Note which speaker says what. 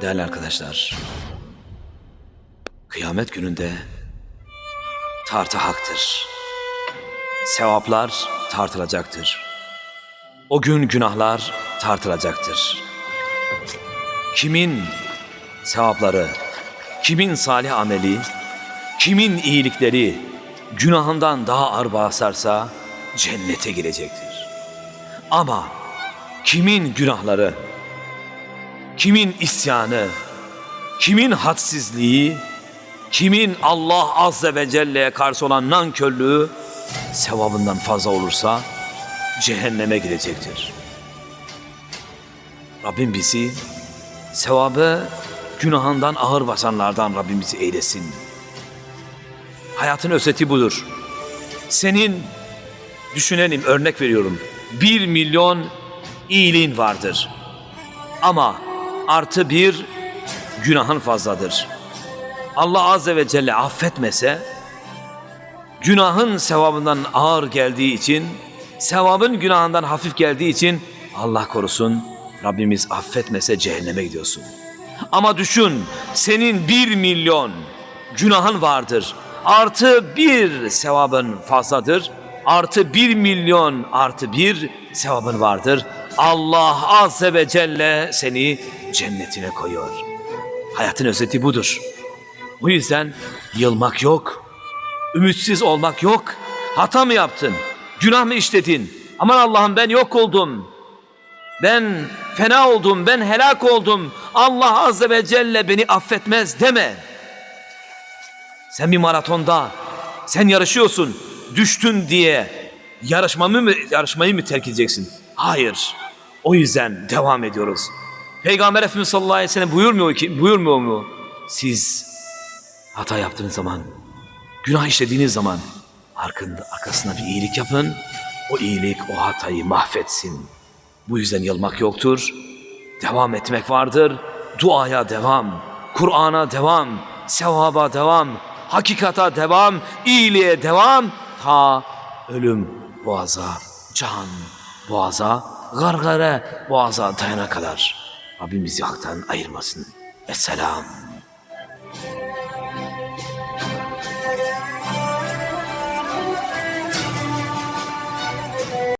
Speaker 1: Değerli arkadaşlar, kıyamet gününde tartı haktır. Sevaplar tartılacaktır. O gün günahlar tartılacaktır. Kimin sevapları, kimin salih ameli, kimin iyilikleri günahından daha ağır basarsa cennete girecektir. Ama kimin günahları, kimin isyanı, kimin hadsizliği, kimin Allah Azze ve Celle'ye karşı olan nankörlüğü sevabından fazla olursa cehenneme girecektir. Rabbim bizi sevabı günahından ağır basanlardan Rabbim bizi eylesin. Hayatın özeti budur. Senin düşünelim örnek veriyorum. Bir milyon iyiliğin vardır. Ama artı bir günahın fazladır. Allah Azze ve Celle affetmese, günahın sevabından ağır geldiği için, sevabın günahından hafif geldiği için Allah korusun Rabbimiz affetmese cehenneme gidiyorsun. Ama düşün senin bir milyon günahın vardır. Artı bir sevabın fazladır. Artı bir milyon artı bir sevabın vardır. Allah Azze ve Celle seni cennetine koyuyor. Hayatın özeti budur. Bu yüzden yılmak yok. Ümitsiz olmak yok. Hata mı yaptın? Günah mı işledin? Aman Allah'ım ben yok oldum. Ben fena oldum, ben helak oldum. Allah Azze ve Celle beni affetmez deme. Sen bir maratonda, sen yarışıyorsun, düştün diye yarışmamı mı, yarışmayı mı terk edeceksin? Hayır. O yüzden devam ediyoruz. Peygamber Efendimiz sallallahu aleyhi ve sellem buyurmuyor ki, buyurmuyor mu? Siz hata yaptığınız zaman, günah işlediğiniz zaman arkında, arkasına bir iyilik yapın. O iyilik o hatayı mahvetsin. Bu yüzden yılmak yoktur. Devam etmek vardır. Duaya devam, Kur'an'a devam, sevaba devam, hakikata devam, iyiliğe devam. Ta ölüm boğaza, can boğaza, gargara boğaza dayana kadar. Rabbim bizi haktan ayırmasın. Esselam.